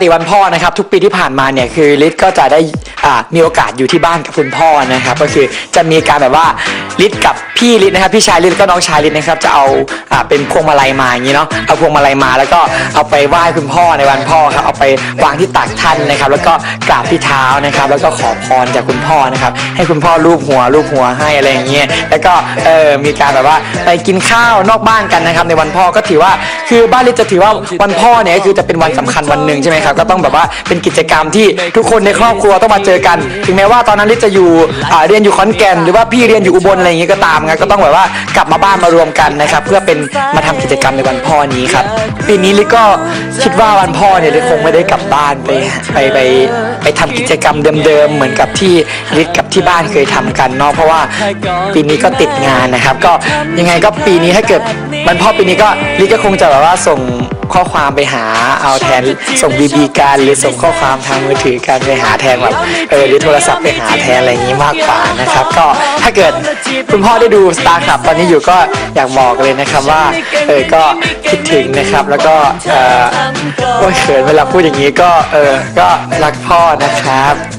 ติวันพ่อนะครับ ทุกปีที่ผ่านมาเนี่ยคือลิศก็จะได้อ่ามีโอกาสอยู่ที่บ้านกับคุณพ่อนะครับ ก็คือจะมีการแบบว่าลิศกับ พี่ลิศนะครับพี่ชายลิศแล้วก็น้องชายลิศนะครับจะเอาอ่าเป็นพวงมาลัยมาอย่างนี้เนาะเอาพวงมาลัยมาแล้วก็เอาไปไหว้คุณพ่อในวันพ่อครับเอาไปวางที่ตักท่านนะครับ แล้วก็กราบที่เท้านะครับ แล้วก็ขอพรจากคุณพ่อนะครับ ให้คุณพ่อลูบหัวลูบหัวให้อะไรอย่างเงี้ยแล้วก็เออมีการแบบว่าไปกินข้าวนอกบ้านกันนะครับในวันพ่อก็ถือว่าคือบ้านลิศจะถือว่าวันพ่อเนี่ยก็คือจะเป็นวันสำคัญวันหนึ่งใช่ไหมครับก็ต้องแบบว่าเป็นกิจกรรมที่ทุกคนในครอบครัวต้องมาเจอกัน ถึงแม้ว่าตอนนั้นลิศจะอยู่อ่าเรียนอยู่ขอนแก่นหรือว่าพี่เรียนอยู่อุบลอะไรอย่างเงี้ยก็ตามครับก็ต้องแบบว่ากลับมาบ้านมารวมกันนะครับ เพื่อเป็นมาทำกิจกรรมในวันพ่อนี้ครับ ปีนี้ลิศก็คิดว่าวันพ่อเนี่ยลิศคงไม่ได้กลับบ้านไปไปไปไปทำกิจกรรมเดิมๆเหมือนกับที่ลิศกับที่บ้านเคยทำกันเนาะเพราะว่าปีนี้ก็ติดงานนะครับ ก็ยังไงก็ปีนี้ถ้าเกิดวันพ่อปีนี้ก็ลิศก็คงจะแบบว่าส่งข้อความไปหาเอาแทนส่งบีบีการหรือส่งข้อความทางมือถือการไปหาแทนแบบเออหรือโทรศัพท์ไปหาแทนอะไรอย่างนี้มากกว่านะครับ ก็ถ้าเกิด คุณพ่อได้ดูสตาร์ครับตอนนี้อยู่ก็อยากบอกเลยนะครับว่าเออก็คิดถึงนะครับ แล้วก็เออโอ้ยเขินเวลาพูดอย่างนี้ก็เออก็รักพ่อนะครับ